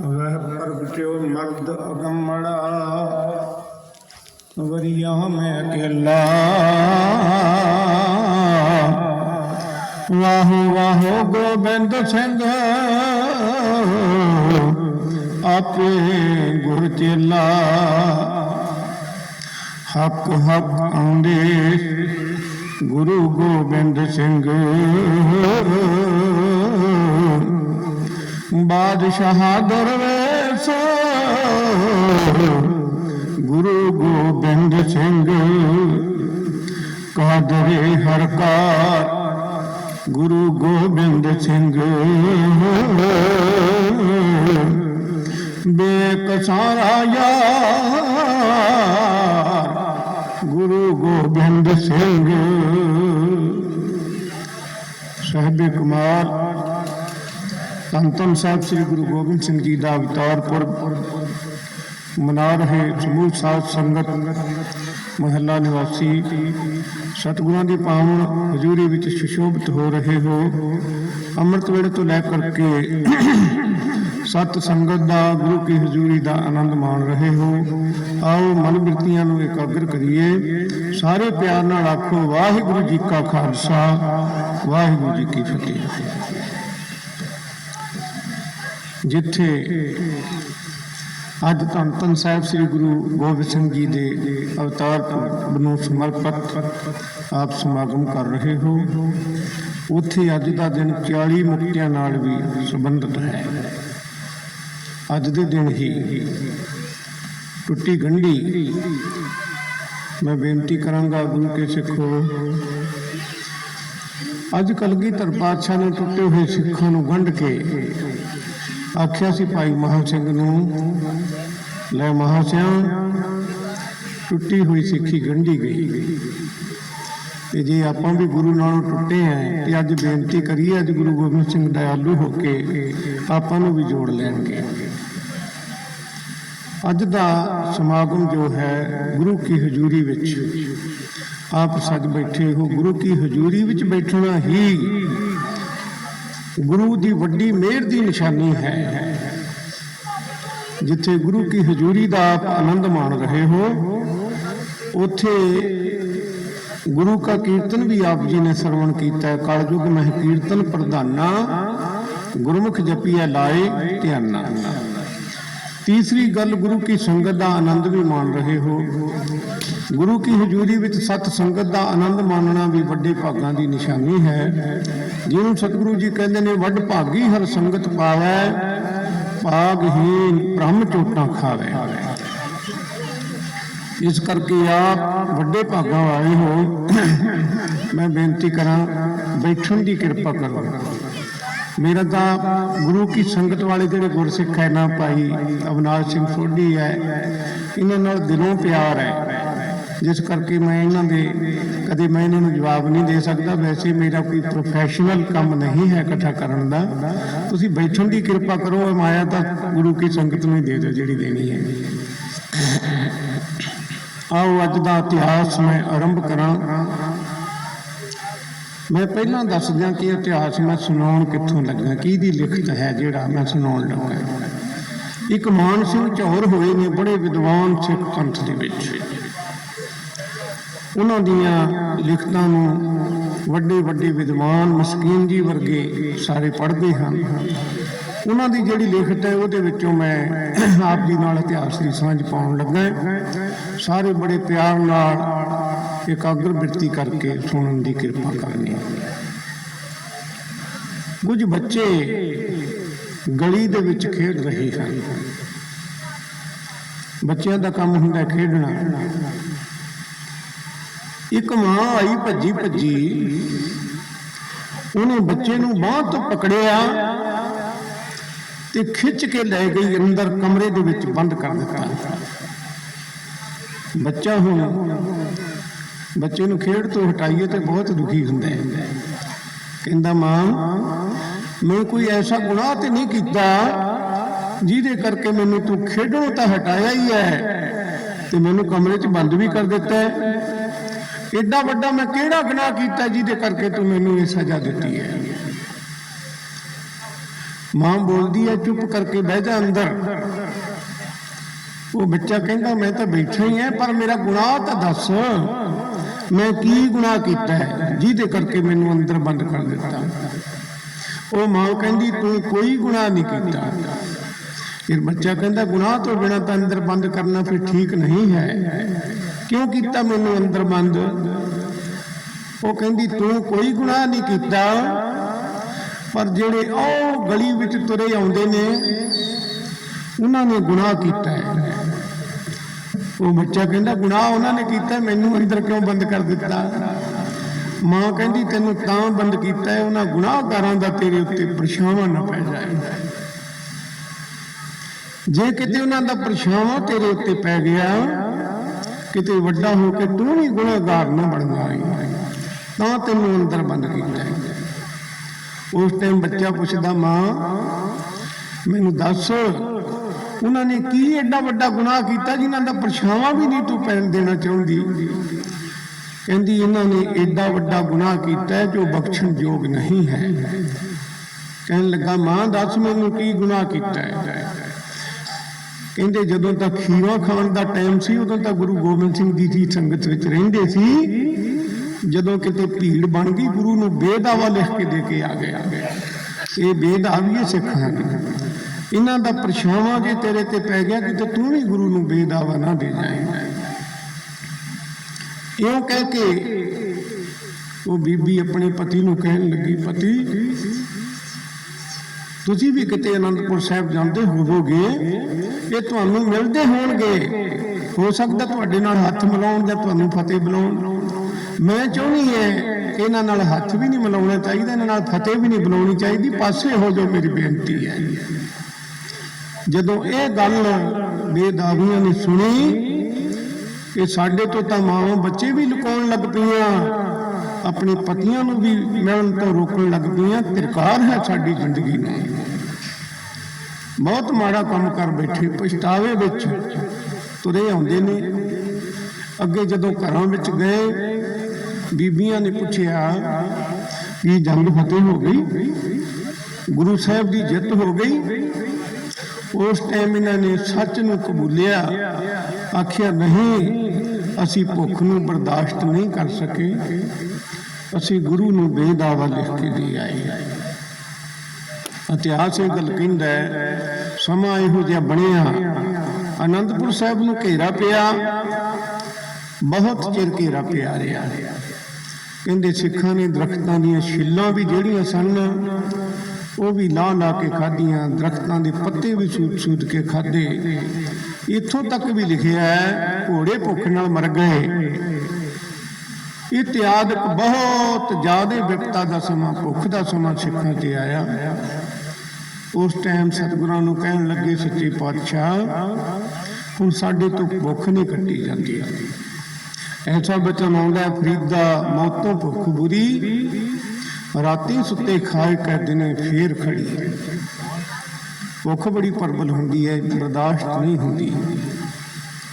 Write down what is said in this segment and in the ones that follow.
ਵਹਿ ਪ੍ਰਗਟਿਓ ਮਰਦ ਅਗੰਮੜਾ, ਵਰੀਆ ਮੈਂ ਅਕੇਲਾ। ਵਾਹੋ ਵਾਹੋ, ਗੋਬਿੰਦ ਸਿੰਘ, ਆਪੇ ਗੁਰ ਚੇਲਾ। ਹੱਕ ਹੱਕ ਆਉਂਦੇ ਗੁਰੂ ਗੋਬਿੰਦ ਸਿੰਘ। ਬਾਦਸ਼ਾਹ ਦਰਵੇਸ਼, ਗੁਰੂ ਗੋਬਿੰਦ ਸਿੰਘ। ਕਾਦਰੇ ਹਰਕਾਰ ਗੁਰੂ ਗੋਬਿੰਦ ਸਿੰਘ। ਬੇਕਸਾਰਾ ਯਾਰ, ਗੁਰੂ ਗੋਬਿੰਦ ਸਿੰਘ। ਸਾਹਿਬੇ ਕੁਮਾਰ ਧੰਨ ਧੰਨ ਸਾਹਿਬ ਸ੍ਰੀ ਗੁਰੂ ਗੋਬਿੰਦ ਸਿੰਘ ਜੀ ਦਾ ਅਵਤਾਰ ਪੁਰਬ ਮਨਾ ਰਹੇ ਸਮੂਹ ਸਾਧ ਸੰਗਤ, ਮਹੱਲਾ ਨਿਵਾਸੀ, ਸਤਿਗੁਰਾਂ ਦੀ ਪਾਵਨ ਹਜ਼ੂਰੀ ਵਿੱਚ ਸੁਸ਼ੋਭਿਤ ਹੋ ਰਹੇ ਹੋ। ਅੰਮ੍ਰਿਤ ਵੇਲੇ ਤੋਂ ਲੈ ਕਰਕੇ ਸਤ ਸੰਗਤ ਦਾ, ਗੁਰੂ ਕੀ ਹਜ਼ੂਰੀ ਦਾ ਆਨੰਦ ਮਾਣ ਰਹੇ ਹੋ। ਆਓ ਮਨ ਬਿਰਤੀਆਂ ਨੂੰ ਇਕਾਗਰ ਕਰੀਏ। ਸਾਰੇ ਪਿਆਰ ਨਾਲ ਆਖੋ, ਵਾਹਿਗੁਰੂ ਜੀ ਕਾ ਖਾਲਸਾ, ਵਾਹਿਗੁਰੂ ਜੀ ਕੀ ਫਤਿਹ। ਜਿੱਥੇ ਅੱਜ ਧੰਨ ਧੰਨ ਸਾਹਿਬ ਸ੍ਰੀ ਗੁਰੂ ਗੋਬਿੰਦ ਸਿੰਘ ਜੀ ਦੇ ਅਵਤਾਰ ਨੂੰ ਸਮਰਪਿਤ ਆਪ ਸਮਾਗਮ ਕਰ ਰਹੇ ਹੋ। ਉੱਥੇ ਅੱਜ ਦਾ ਦਿਨ 40 ਮੁਕਤਿਆਂ ਨਾਲ ਵੀ ਸੰਬੰਧਿਤ ਹੈ। ਅੱਜ ਦੇ ਦਿਨ ਹੀ ਟੁੱਟੀ ਗੰਢੀ ਮੈਂ ਬੇਨਤੀ ਕਰਾਂਗਾ ਗੁਰੂ ਕੇ ਸਿੱਖੋ। ਅੱਜ ਕਲਗੀਧਰ ਪਾਤਸ਼ਾਹ ਨੇ ਟੁੱਟੇ ਹੋਏ ਸਿੱਖਾਂ ਨੂੰ ਗੰਢ ਕੇ ਆਖਿਆ ਸੀ ਭਾਈ ਮਹਾਂ ਸਿੰਘ ਨੂੰ, ਲੈ ਮਹਾਂ ਸਿਆ, ਟੁੱਟੀ ਹੋਈ ਸਿੱਖੀ ਗੰਢੀ ਗਈ। ਤੇ ਜੇ ਆਪਾਂ ਵੀ ਗੁਰੂ ਨਾਲੋਂ ਟੁੱਟੇ ਆਂ ਤੇ ਅੱਜ ਬੇਨਤੀ ਕਰੀਏ, ਅੱਜ ਗੁਰੂ ਗੋਬਿੰਦ ਸਿੰਘ ਦਇਆਲੂ ਹੋ ਕੇ ਆਪਾਂ ਨੂੰ ਵੀ ਜੋੜ ਲੈਣਗੇ। ਅੱਜ ਦਾ ਸਮਾਗਮ ਜੋ ਹੈ ਗੁਰੂ ਕੀ ਹਜ਼ੂਰੀ ਵਿੱਚ, ਆਪ ਸੱਜ ਬੈਠੇ ਹੋ। ਗੁਰੂ ਕੀ ਹਜ਼ੂਰੀ ਵਿੱਚ ਬੈਠਣਾ ਹੀ ਗੁਰੂ ਦੀ ਵੱਡੀ ਮਿਹਰ ਦੀ ਨਿਸ਼ਾਨੀ ਹੈ। ਜਿੱਥੇ ਗੁਰੂ ਕੀ ਹਜ਼ੂਰੀ ਦਾ ਆਪ ਆਨੰਦ ਮਾਣ ਰਹੇ ਹੋ, ਉੱਥੇ ਗੁਰੂ ਕਾ ਕੀਰਤਨ ਵੀ ਆਪ ਜੀ ਨੇ ਸਰਵਣ ਕੀਤਾ ਹੈ। ਕਲਯੁਗ ਮਹਿ ਕੀਰਤਨ ਪ੍ਰਧਾਨਾ, ਗੁਰਮੁਖ ਜਪੀਐ ਲਾਏ ਧਿਆਨਾ। ਤੀਸਰੀ ਗੱਲ ਗੁਰੂ ਕੀ ਸੰਗਤ ਦਾ ਆਨੰਦ ਵੀ ਮਾਣ ਰਹੇ ਹੋ। ਗੁਰੂ ਕੀ ਹਜ਼ੂਰੀ ਵਿੱਚ ਸਤ ਸੰਗਤ ਦਾ ਆਨੰਦ ਮਾਣਨਾ ਵੀ ਵੱਡੇ ਭਾਗਾਂ ਦੀ ਨਿਸ਼ਾਨੀ ਹੈ। ਜਿਹਨੂੰ ਸਤਿਗੁਰੂ ਜੀ ਕਹਿੰਦੇ ਨੇ, ਵੱਡ ਭਾਗੀ ਹਰ ਸੰਗਤ ਪਾਵੈ ਭਾਗਹੀਨ ਬ੍ਰਹਮ ਚੋਟਾਂ ਖਾਵੇ। ਇਸ ਕਰਕੇ ਆਪ ਵੱਡੇ ਭਾਗਾਂ ਵਾਲੇ ਹੋ। ਮੈਂ ਬੇਨਤੀ ਕਰਾਂ, ਬੈਠਣ ਦੀ ਕਿਰਪਾ ਕਰੋ। ਮੇਰਾ ਤਾਂ ਗੁਰੂ ਕੀ ਸੰਗਤ ਵਾਲੇ ਜਿਹੜੇ ਗੁਰਸਿੱਖ ਹੈ ਨਾ ਭਾਈ ਅਵਨਾਸ਼ ਸਿੰਘ ਸੋਢੀ ਹੈ, ਇਹਨਾਂ ਨਾਲ ਦਿਲੋਂ ਪਿਆਰ ਹੈ। ਜਿਸ ਕਰਕੇ ਮੈਂ ਇਹਨਾਂ ਦੇ ਕਦੇ ਮੈਂ ਇਹਨਾਂ ਨੂੰ ਜਵਾਬ ਨਹੀਂ ਦੇ ਸਕਦਾ। ਵੈਸੇ ਮੇਰਾ ਕੋਈ ਪ੍ਰੋਫੈਸ਼ਨਲ ਕੰਮ ਨਹੀਂ ਹੈ ਇਕੱਠਾ ਕਰਨ ਦਾ। ਤੁਸੀਂ ਬੈਠਣ ਦੀ ਕਿਰਪਾ ਕਰੋ, ਇਹ ਮਾਇਆ ਤਾਂ ਗੁਰੂ ਕੀ ਸੰਗਤ ਨੂੰ ਹੀ ਦੇ ਦਿਓ ਜਿਹੜੀ ਦੇਣੀ ਹੈ। ਆਓ ਅੱਜ ਦਾ ਇਤਿਹਾਸ ਮੈਂ ਆਰੰਭ ਕਰਾਂ। ਮੈਂ ਪਹਿਲਾਂ ਦੱਸ ਦਿਆਂ ਕਿ ਇਤਿਹਾਸ ਮੈਂ ਸੁਣਾਉਣ ਕਿੱਥੋਂ ਲੱਗਾ, ਕਿਹਦੀ ਲਿਖਤ ਹੈ ਜਿਹੜਾ ਮੈਂ ਸੁਣਾਉਣ ਲੱਗਾ। ਇੱਕ ਮਾਨ ਸਿੰਘ ਝੌਰ ਹੋਏ ਨੇ ਬੜੇ ਵਿਦਵਾਨ ਸਿੱਖ ਪੰਥ ਦੇ ਵਿੱਚ। ਉਹਨਾਂ ਦੀਆਂ ਲਿਖਤਾਂ ਨੂੰ ਵੱਡੇ ਵੱਡੇ ਵਿਦਵਾਨ ਮਸਕੀਨ ਜੀ ਵਰਗੇ ਸਾਰੇ ਪੜ੍ਹਦੇ ਹਨ। ਉਹਨਾਂ ਦੀ ਜਿਹੜੀ ਲਿਖਤ ਹੈ ਉਹਦੇ ਵਿੱਚੋਂ ਮੈਂ ਆਪ ਜੀ ਨਾਲ ਇਤਿਹਾਸ ਦੀ ਸਾਂਝ ਪਾਉਣ ਲੱਗਾ। ਸਾਰੇ ਬੜੇ ਪਿਆਰ ਨਾਲ ਇਕਾਗਰ ਬਿਰਤੀ ਕਰਕੇ ਸੁਣਨ ਦੀ ਕਿਰਪਾ ਕਰਨੀ ਕੁਝ ਬੱਚੇ ਗਲੀ ਦੇ ਵਿੱਚ ਖੇਡ ਰਹੇ ਹਨ। ਬੱਚਿਆਂ ਦਾ ਕੰਮ ਹੁੰਦਾ ਖੇਡਣਾ। ਇੱਕ ਮਾਂ ਆਈ ਭੱਜੀ ਭੱਜੀ, ਉਹਨੇ ਬੱਚੇ ਨੂੰ ਬਾਹ ਤੋਂ ਪਕੜਿਆ ਤੇ ਖਿੱਚ ਕੇ ਲੈ ਗਈ ਅੰਦਰ ਕਮਰੇ ਦੇ ਵਿੱਚ ਬੰਦ ਕਰ ਦਿੱਤਾ। ਬੱਚਾ ਹੁਣ ਬੱਚੇ ਨੂੰ ਖੇਡ ਤੋਂ ਹਟਾਈਏ ਤੇ ਬਹੁਤ ਦੁਖੀ ਹੁੰਦਾ ਹੈ ਕਹਿੰਦਾ, ਮਾਂ, ਮੈਂ ਕੋਈ ਐਸਾ ਗੁਨਾਹ ਤੇ ਨਹੀਂ ਕੀਤਾ ਜਿਹਦੇ ਕਰਕੇ ਮੈਨੂੰ ਤੂੰ ਖੇਡਣੋਂ ਤਾਂ ਹਟਾਇਆ ਹੀ ਹੈ ਤੇ ਮੈਨੂੰ ਕਮਰੇ 'ਚ ਬੰਦ ਵੀ ਕਰ ਦਿੱਤਾ ਹੈ। ਐਡਾ ਵੱਡਾ ਮੈਂ ਕਿਹੜਾ ਗੁਨਾਹ ਕੀਤਾ ਜਿਹਦੇ ਕਰਕੇ ਤੂੰ ਮੈਨੂੰ ਇਹ ਸਜ਼ਾ ਦਿੱਤੀ ਹੈ? ਮਾਂ ਬੋਲਦੀ ਹੈ, ਚੁੱਪ ਕਰਕੇ ਬਹਿ ਜਾ ਅੰਦਰ। ਉਹ ਬੱਚਾ ਕਹਿੰਦਾ, ਮੈਂ ਤਾਂ ਬੈਠਾ ਹੀ ਹਾਂ, ਪਰ ਮੇਰਾ ਗੁਨਾਹ ਤਾਂ ਦੱਸ। ਮੈਂ ਕੀ ਗੁਨਾਹ ਕੀਤਾ ਹੈ? ਜਿਹਦੇ ਕਰਕੇ ਮੈਨੂੰ ਅੰਦਰ ਬੰਦ ਕਰ ਦਿੱਤਾ। ਉਹ ਮਾਂ ਕਹਿੰਦੀ, ਤੂੰ ਕੋਈ ਗੁਨਾਹ ਨਹੀਂ ਕੀਤਾ। ਫਿਰ ਬੱਚਾ ਕਹਿੰਦਾ, ਗੁਨਾਹ ਤੋਂ ਬਿਨਾਂ ਤਾਂ ਅੰਦਰ ਬੰਦ ਕਰਨਾ ਫਿਰ ਠੀਕ ਨਹੀਂ ਹੈ। ਕਿਉਂ ਕੀਤਾ ਮੈਨੂੰ ਅੰਦਰ ਬੰਦ? ਉਹ ਕਹਿੰਦੀ, ਤੂੰ ਕੋਈ ਗੁਨਾਹ ਨਹੀਂ ਕੀਤਾ, ਪਰ ਜਿਹੜੇ ਉਹ ਗਲੀ ਵਿੱਚ ਤੁਰੇ ਆਉਂਦੇ ਨੇ, ਉਹਨਾਂ ਨੇ ਗੁਨਾਹ ਕੀਤਾ ਹੈ। ਉਹ ਬੱਚਾ ਕਹਿੰਦਾ, ਗੁਨਾਹ ਉਹਨਾਂ ਨੇ ਕੀਤਾ, ਮੈਨੂੰ ਅੰਦਰ ਕਿਉਂ ਬੰਦ ਕਰ ਦਿੱਤਾ? ਮਾਂ ਕਹਿੰਦੀ, ਤੈਨੂੰ ਤਾਂ ਬੰਦ ਕੀਤਾ ਹੈ, ਉਹਨਾਂ ਗੁਨਾਹਗਾਰਾਂ ਦਾ ਤੇਰੇ ਉੱਤੇ ਪਰਛਾਵਾਂ ਨਾ ਪੈ ਜਾਏ। ਜੇ ਕਿਤੇ ਉਹਨਾਂ ਦਾ ਪਰਛਾਵਾਂ ਤੇਰੇ ਉੱਤੇ ਪੈ ਗਿਆ, ਕਿਤੇ ਵੱਡਾ ਹੋ ਕੇ ਤੂੰ ਵੀ ਗੁਨਾਹਗਾਰ ਨਾ ਬਣ ਜਾਏ, ਤਾਂ ਤੈਨੂੰ ਅੰਦਰ ਬੰਦ ਕੀਤਾ ਉਸ ਟਾਈਮ ਬੱਚਾ ਪੁੱਛਦਾ, ਮਾਂ, ਮੈਨੂੰ ਦੱਸ ਉਹਨਾਂ ਨੇ ਕੀ ਐਡਾ ਵੱਡਾ ਗੁਨਾਹ ਕੀਤਾ ਜਿਨ੍ਹਾਂ ਦਾ ਪਰਛਾਵਾਂ ਵੀ ਨਹੀਂ ਤੂੰ ਪੈਣ ਦੇਣਾ ਚਾਹੁੰਦੀ? ਕਹਿੰਦੀ, ਇਹਨਾਂ ਨੇ ਐਡਾ ਵੱਡਾ ਗੁਨਾਹ ਕੀਤਾ ਜੋ ਬਖਸ਼ਣ ਯੋਗ ਨਹੀਂ ਹੈ। ਕਹਿਣ ਲੱਗਾ, ਮਾਂ, ਦੱਸ ਮੈਨੂੰ ਕੀ ਗੁਨਾਹ ਕੀਤਾ ਹੈ? ਕਹਿੰਦੇ, ਜਦੋਂ ਤੱਕ ਖੀਵਾ ਖਾਣ ਦਾ ਟਾਈਮ ਸੀ, ਉਦੋਂ ਤਾਂ ਗੁਰੂ ਗੋਬਿੰਦ ਸਿੰਘ ਜੀ ਦੀ ਸੰਗਤ ਵਿੱਚ ਰਹਿੰਦੇ ਸੀ। ਜਦੋਂ ਕਿਤੇ ਭੀੜ ਬਣ ਗਈ, ਗੁਰੂ ਨੂੰ ਬੇਦਾਵਾ ਲਿਖ ਕੇ ਦੇ ਕੇ ਆ ਗਿਆ। ਇਹ ਬੇਦਾਵੀਏ ਸਿੱਖਾਂ ਨੇ ਇਹਨਾਂ ਦਾ ਪਰਛਾਵਾਂ ਜੇ ਤੇਰੇ ਤੇ ਪੈ ਗਿਆ ਕਿ ਤੂੰ ਵੀ ਗੁਰੂ ਨੂੰ ਬੇਦਾਵਾ ਨਾ ਦੇ ਜਾਏ ਇਉਂ ਕਹਿ ਕੇ ਉਹ ਬੀਬੀ ਆਪਣੇ ਪਤੀ ਨੂੰ ਕਹਿਣ ਲੱਗੀ, ਪਤੀ, ਤੁਸੀਂ ਵੀ ਕਿਤੇ ਅਨੰਦਪੁਰ ਸਾਹਿਬ ਜਾਂਦੇ ਹੋਵੋਗੇ? ਇਹ ਤੁਹਾਨੂੰ ਮਿਲਦੇ ਹੋਣਗੇ। ਹੋ ਸਕਦਾ ਤੁਹਾਡੇ ਨਾਲ ਹੱਥ ਮਿਲਾਉਣ ਜਾਂ ਤੁਹਾਨੂੰ ਫਤਿਹ ਬੁਲਾਉਣ। ਮੈਂ ਚਾਹੁੰਦੀ ਹੈ ਇਹਨਾਂ ਨਾਲ ਹੱਥ ਵੀ ਨਹੀਂ ਮਿਲਾਉਣਾ ਚਾਹੀਦਾ, ਇਹਨਾਂ ਨਾਲ ਫਤਿਹ ਵੀ ਨਹੀਂ ਬੁਲਾਉਣੀ ਚਾਹੀਦੀ। ਪਾਸੇ ਹੋ ਜਾਓ, ਮੇਰੀ ਬੇਨਤੀ ਹੈ। ਜਦੋਂ ਇਹ ਗੱਲ ਬੇਦਾਵੀਆਂ ਨੇ ਸੁਣੀ ਕਿ ਸਾਡੇ ਤੋਂ ਤਾਂ ਮਾਵਾਂ ਬੱਚੇ ਵੀ ਲੁਕਾਉਣ ਲੱਗ ਪਈਆਂ, ਆਪਣੇ ਪਤੀਆਂ ਨੂੰ ਵੀ ਮਿਲਣ ਤੋਂ ਰੋਕਣ ਲੱਗ ਪਈਆਂ, ਤਿਰਕਾਰ ਹੈ ਸਾਡੀ ਜ਼ਿੰਦਗੀ ਨੂੰ ਬਹੁਤ ਮਾੜਾ ਕੰਮ ਕਰ ਬੈਠੇ, ਪਛਤਾਵੇ ਵਿੱਚ ਤੁਰੇ ਆਉਂਦੇ ਨੇ। ਅੱਗੇ ਜਦੋਂ ਘਰਾਂ ਵਿੱਚ ਗਏ, ਬੀਬੀਆਂ ਨੇ ਪੁੱਛਿਆ ਕਿ ਜੰਗ ਫਤਿਹ ਹੋ ਗਈ? ਗੁਰੂ ਸਾਹਿਬ ਦੀ ਜਿੱਤ ਹੋ ਗਈ? ਉਸ ਟਾਈਮ ਇਹਨਾਂ ਨੇ ਸੱਚ ਨੂੰ ਕਬੂਲਿਆ, ਆਖਿਆ, ਨਹੀਂ, ਅਸੀਂ ਭੁੱਖ ਨੂੰ ਬਰਦਾਸ਼ਤ ਨਹੀਂ ਕਰ ਸਕੇ। ਅਸੀਂ ਗੁਰੂ ਨੂੰ ਬੇਦਾਵਾ ਲਿਖ ਕੇ ਦੇ ਆਏ ਇਤਿਹਾਸ ਇਹ ਗੱਲ ਕਹਿੰਦਾ ਸਮਾਂ ਇਹੋ ਜਿਹਾ ਬਣਿਆ। ਅਨੰਦਪੁਰ ਸਾਹਿਬ ਨੂੰ ਘੇਰਾ ਪਿਆ, ਬਹੁਤ ਚਿਰ ਘੇਰਾ ਪਿਆ ਰਿਹਾ। ਕਹਿੰਦੇ ਸਿੱਖਾਂ ਨੇ ਦਰਖਤਾਂ ਦੀਆਂ ਛਿੱਲਾਂ ਵੀ ਜਿਹੜੀਆਂ ਸਨ ਉਹ ਵੀ ਲਾ ਲਾ ਕੇ ਖਾਧੀਆਂ ਦਰਖਤਾਂ ਦੇ ਪੱਤੇ ਵੀ ਸੂਤ ਸੂਤ ਕੇ ਖਾਦੇ ਇੱਥੋਂ ਤੱਕ ਵੀ ਲਿਖਿਆ ਹੈ ਘੋੜੇ ਭੁੱਖ ਨਾਲ ਮਰ ਗਏ। ਇਤਿਆਦਿਕ ਬਹੁਤ ਜ਼ਿਆਦਾ ਵਿਪਤਾ ਦਾ ਸਮਾਂ ਭੁੱਖ ਦਾ ਸਮਾਂ ਸਿੱਖਾਂ ਤੇ ਆਇਆ। ਉਸ ਟਾਈਮ ਸਤਿਗੁਰਾਂ ਨੂੰ ਕਹਿਣ ਲੱਗੇ ਸੱਚੇ ਪਾਤਸ਼ਾਹ ਹੁਣ ਸਾਡੇ ਤੋਂ ਭੁੱਖ ਨਹੀਂ ਕੱਟੀ ਜਾਂਦੀ। ਐਸਾ ਬਚਨ ਆਉਂਦਾ ਹੈ, ਫਰੀਦਾ ਮੌਤੋਂ ਭੁੱਖ ਬੁਰੀ ਰਾਤੀ ਸੁੱਤੇ ਖਾਏ ਕੈ ਦਿਨੇ ਫੇਰ ਖੜੀ। ਭੁੱਖ ਬੜੀ ਪਰਬਲ ਹੁੰਦੀ ਹੈ ਬਰਦਾਸ਼ਤ ਨਹੀਂ ਹੁੰਦੀ।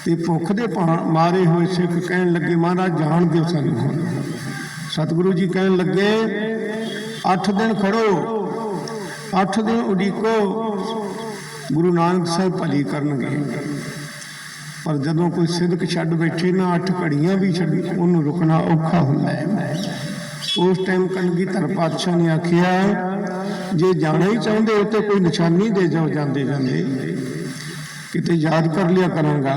ਤੇ ਭੁੱਖ ਦੇ ਮਾਰੇ ਹੋਏ ਸਿੱਖ ਕਹਿਣ ਲੱਗੇ, ਮਹਾਰਾਜ, ਜਾਣ ਦਿਓ ਸਾਨੂੰ ਸਤਿਗੁਰੂ ਜੀ ਕਹਿਣ ਲੱਗੇ 8 ਦਿਨ ਖੜੋ 8 ਦਿਨ ਉਡੀਕੋ, ਗੁਰੂ ਨਾਨਕ ਸਾਹਿਬ ਭਲੀ ਕਰਨਗੇ। ਪਰ ਜਦੋਂ ਕੋਈ ਸਿੱਧਕ ਛੱਡ ਬੈਠੇ ਨਾ 8 ਘੜੀਆਂ ਵੀ ਛੱਡ, ਉਹਨੂੰ ਰੁਕਣਾ ਔਖਾ ਹੁੰਦਾ ਹੈ ਉਸ ਟਾਈਮ ਕਲਗੀ ਧਰ ਪਾਤਸ਼ਾਹ ਨੇ ਆਖਿਆ, ਜੇ ਜਾਣਾ ਹੀ ਚਾਹੁੰਦੇ ਹੋ ਤੇ ਕੋਈ ਨਿਸ਼ਾਨੀ ਦੇ ਜਾਓ, ਜਾਂਦੇ ਜਾਂਦੇ। ਕਿਤੇ ਯਾਦ ਕਰ ਲਿਆ ਕਰਾਂਗਾ।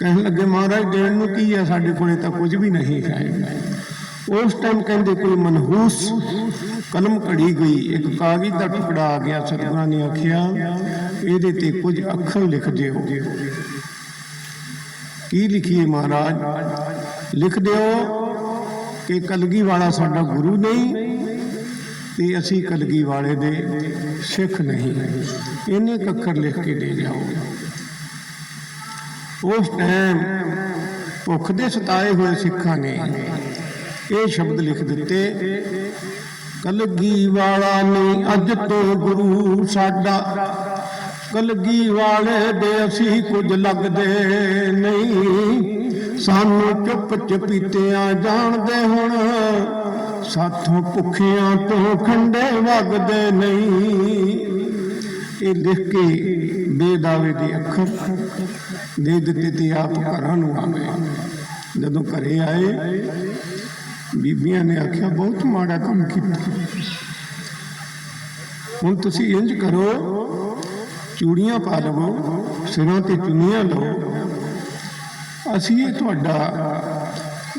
ਕਹਿਣ ਲੱਗੇ, ਮਹਾਰਾਜ, ਦੇਣ ਨੂੰ ਕੀ ਹੈ ਸਾਡੇ ਕੋਲੇ ਤਾਂ ਕੁਝ ਵੀ ਨਹੀਂ ਹੈ। ਉਸ ਟਾਈਮ ਕਹਿੰਦੇ, ਕੋਈ ਮਨਹੂਸ ਕਲਮ ਘੜੀ ਗਈ। ਇੱਕ ਕਾਗਜ਼ ਦਾ ਟੁਕੜਾ ਆ ਗਿਆ। ਸਤਿਗੁਰਾਂ ਨੇ ਆਖਿਆ, ਇਹਦੇ ਤੇ ਕੁਝ ਅੱਖਰ ਲਿਖ ਦਿਓ। ਕੀ ਲਿਖੀਏ ਮਹਾਰਾਜ? ਲਿਖ ਦਿਓ। ਕਿ ਕਲਗੀ ਵਾਲਾ ਸਾਡਾ ਗੁਰੂ ਨਹੀਂ, ਤੇ ਅਸੀਂ ਕਲਗੀ ਵਾਲੇ ਦੇ ਸਿੱਖ ਨਹੀਂ। ਇਹਨੇ ਕੁ ਲਿਖ ਕੇ ਦੇ ਜਾਓ। ਉਸ ਟਾਈਮ ਭੁੱਖ ਦੇ ਸਤਾਏ ਹੋਏ ਸਿੱਖਾਂ ਨੇ ਇਹ ਸ਼ਬਦ ਲਿਖ ਦਿੱਤੇ ਕਲਗੀ ਵਾਲਾ ਨਹੀਂ, ਅੱਜ ਤੋਂ ਗੁਰੂ ਸਾਡਾ ਕਲਗੀ ਵਾਲੇ ਦੇ ਅਸੀਂ ਕੁਝ ਲੱਗਦੇ ਨਹੀਂ। ਸਾਨੂੰ ਚੁੱਪ ਚਪੀਤਿਆਂ ਜਾਣਦੇ ਹੁਣ। ਸਾਥੋਂ ਭੁੱਖਿਆਂ ਤੋਂ ਖੰਡੇ ਵਗਦੇ ਨਹੀਂ। ਇਹ ਲਿਖ ਕੇ ਬੇਦਾਵੇ ਦੇ ਅੱਖਰ, ਦੇ ਦਿੱਤੇ ਤੇ ਆਪ ਘਰਾਂ ਨੂੰ ਆ ਗਏ ਜਦੋਂ ਘਰੇ ਆਏ, ਬੀਬੀਆਂ ਨੇ ਆਖਿਆ, ਬਹੁਤ ਮਾੜਾ ਕੰਮ ਕੀਤਾ। ਹੁਣ ਤੁਸੀਂ ਇੰਜ ਕਰੋ ਚੂੜੀਆਂ ਪਾ ਲਵੋ, ਸਿਰਾਂ ਤੇ ਚੁੰਨੀਆਂ ਲਓ। ਅਸੀਂ ਇਹ ਤੁਹਾਡਾ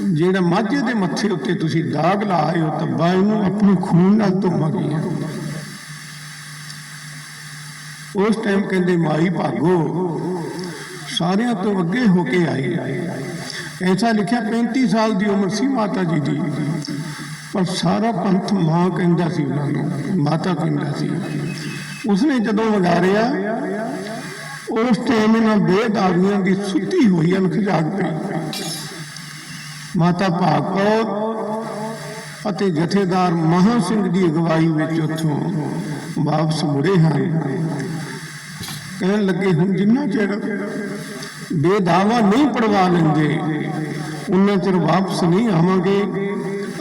ਜਿਹੜਾ ਮਾਝੇ ਦੇ ਮੱਥੇ ਉੱਤੇ ਤੁਸੀਂ ਦਾਗ ਲਾਏ ਹੋ ਤੱਬਾ ਇਹਨੂੰ ਆਪਣੇ ਖੂਨ ਨਾਲ ਧੋਵਾਂਗੇ ਉਸ ਟਾਈਮ ਕਹਿੰਦੇ, ਮਾਈ ਭਾਗੋ, ਸਾਰਿਆਂ ਤੋਂ ਅੱਗੇ ਹੋ ਕੇ ਆਏ। ਐਸਾ ਲਿਖਿਆ 35 ਸਾਲ ਦੀ ਉਮਰ ਸੀ ਮਾਤਾ ਜੀ ਦੀ। ਪਰ ਸਾਰਾ ਪੰਥ ਮਾਂ ਕਹਿੰਦਾ ਸੀ ਉਹਨਾਂ ਨੂੰ, ਮਾਤਾ ਕਹਿੰਦਾ ਸੀ। ਉਸਨੇ ਜਦੋਂ ਵਗਾਰਿਆ ਉਸ ਟਾਈਮ ਇਹਨਾਂ ਬੇਦਾਗੀਆਂ ਦੀ ਸੁੱਤੀ ਹੋਈ ਅਣਖ ਜਾਗ ਪਈ। ਮਾਤਾ ਭਾਗ ਕੌਰ ਅਤੇ ਜਥੇਦਾਰ ਮਹਾਂ ਸਿੰਘ ਦੀ ਅਗਵਾਈ ਵਿੱਚ ਉੱਥੋਂ ਵਾਪਸ ਮੁੜੇ ਹਨ। ਕਹਿਣ ਲੱਗੇ, ਹੁਣ ਜਿੰਨਾ ਚਿਰ ਬੇਦਾਵਾ ਨਹੀਂ ਪੜਵਾ ਲੈਂਦੇ ਉਹਨਾਂ ਚਿਰ ਵਾਪਸ ਨਹੀਂ ਆਵਾਂਗੇ।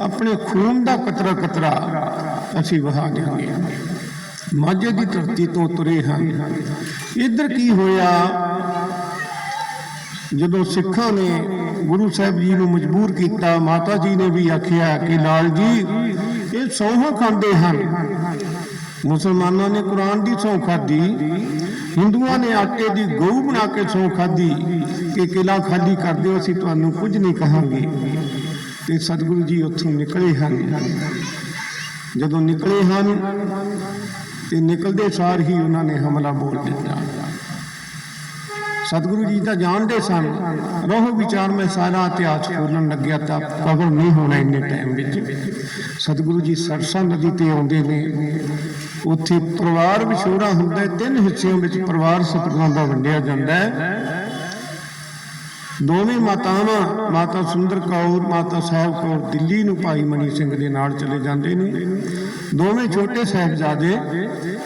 ਆਪਣੇ ਖੂਨ ਦਾ ਕਤਰਾ ਕਤਰਾ ਅਸੀਂ ਵਹਾ ਦਿਆਂਗੇ ਮਾਝੇ ਦੀ ਧਰਤੀ ਤੋਂ ਤੁਰੇ ਹਨ। ਇੱਧਰ ਕੀ ਹੋਇਆ? ਜਦੋਂ ਸਿੱਖਾਂ ਨੇ ਗੁਰੂ ਸਾਹਿਬ ਜੀ ਨੂੰ ਮਜਬੂਰ ਕੀਤਾ, ਮਾਤਾ ਜੀ ਨੇ ਵੀ ਆਖਿਆ ਕਿ ਲਾਲ ਜੀ, ਇਹ ਸੌਹਾਂ ਖਾਂਦੇ ਹਨ। ਮੁਸਲਮਾਨਾਂ ਨੇ ਕੁਰਾਨ ਦੀ ਸੌਂ ਖਾਦੀ ਹਿੰਦੂਆਂ ਨੇ ਆਟੇ ਦੀ ਗਊ ਬਣਾ ਕੇ ਸੌਂ ਖਾਦੀ ਕਿ ਕਿਲਾ ਖਾਲੀ ਕਰ ਦਿਓ, ਅਸੀਂ ਤੁਹਾਨੂੰ ਕੁਝ ਨਹੀਂ ਕਹਾਂਗੇ। ਤੇ ਸਤਿਗੁਰੂ ਜੀ ਉੱਥੋਂ ਨਿਕਲੇ ਹਨ। ਜਦੋਂ ਨਿਕਲੇ ਹਨ ਤੇ ਨਿਕਲਦੇ ਸਾਰ ਹੀ ਉਹਨਾਂ ਨੇ ਹਮਲਾ ਬੋਲ ਦਿੱਤਾ। ਸਤਿਗੁਰੂ ਜੀ ਤਾਂ ਜਾਣਦੇ ਸਨ, ਰਹੋ ਵਿਚਾਰ, ਮੈਂ ਸਾਰਾ ਇਤਿਹਾਸ ਖੋਲਣ ਲੱਗਿਆ ਤਾਂ ਕਬਰ ਨਹੀਂ ਹੋਣਾ ਇੰਨੇ ਟਾਈਮ ਵਿੱਚ। ਸਤਿਗੁਰੂ ਜੀ ਸਰਸਾ ਨਦੀ ਤੇ ਆਉਂਦੇ ਨੇ। ਉੱਥੇ ਪਰਿਵਾਰ ਵਿਛੋੜਾ ਹੁੰਦਾ ਤਿੰਨ ਹਿੱਸਿਆਂ ਵਿੱਚ ਪਰਿਵਾਰ ਸਤਿਗੁਰਾਂ ਦਾ ਵੰਡਿਆ ਜਾਂਦਾ ਹੈ। ਦੋਵੇਂ ਮਾਤਾਵਾਂ, ਮਾਤਾ ਸੁੰਦਰ ਕੌਰ, ਮਾਤਾ ਸਾਹਿਬ ਕੌਰ ਦਿੱਲੀ ਨੂੰ ਭਾਈ ਮਨੀ ਸਿੰਘ ਦੇ ਨਾਲ ਚਲੇ ਜਾਂਦੇ ਨੇ। ਦੋਵੇਂ ਛੋਟੇ ਸਾਹਿਬਜ਼ਾਦੇ